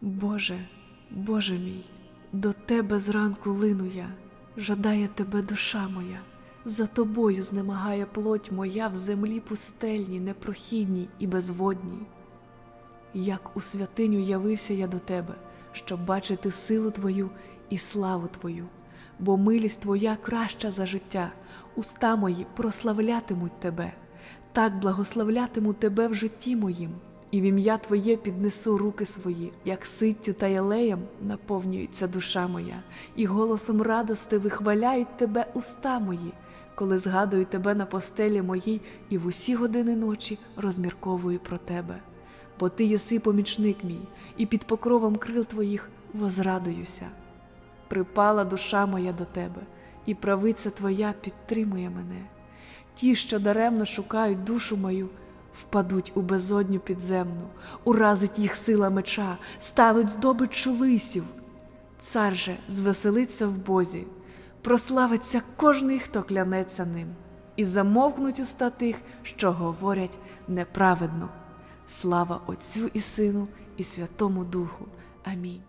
Боже, Боже мій, до Тебе зранку лину я, жадає Тебе душа моя, за Тобою знемагає плоть моя в землі пустельній, непрохідній і безводній. Як у святиню явився я до Тебе, щоб бачити силу Твою і славу Твою, бо милість Твоя краща за життя, уста мої прославлятимуть Тебе, так благословлятиму Тебе в житті моїм, і в ім'я Твоє піднесу руки свої, як ситтю та єлеєм наповнюється душа моя, і голосом радости вихваляють Тебе уста мої, коли згадую Тебе на постелі моїй і в усі години ночі розмірковую про Тебе бо ти єси помічник мій, і під покровом крил твоїх возрадуюся. Припала душа моя до тебе, і правиця твоя підтримує мене. Ті, що даремно шукають душу мою, впадуть у безодню підземну, уразить їх сила меча, стануть здобиччю лисів. Цар же звеселиться в Бозі, прославиться кожний, хто клянеться ним, і замовкнуть уста тих, що говорять неправедно. Слава Отцю і Сину, і Святому Духу. Амінь.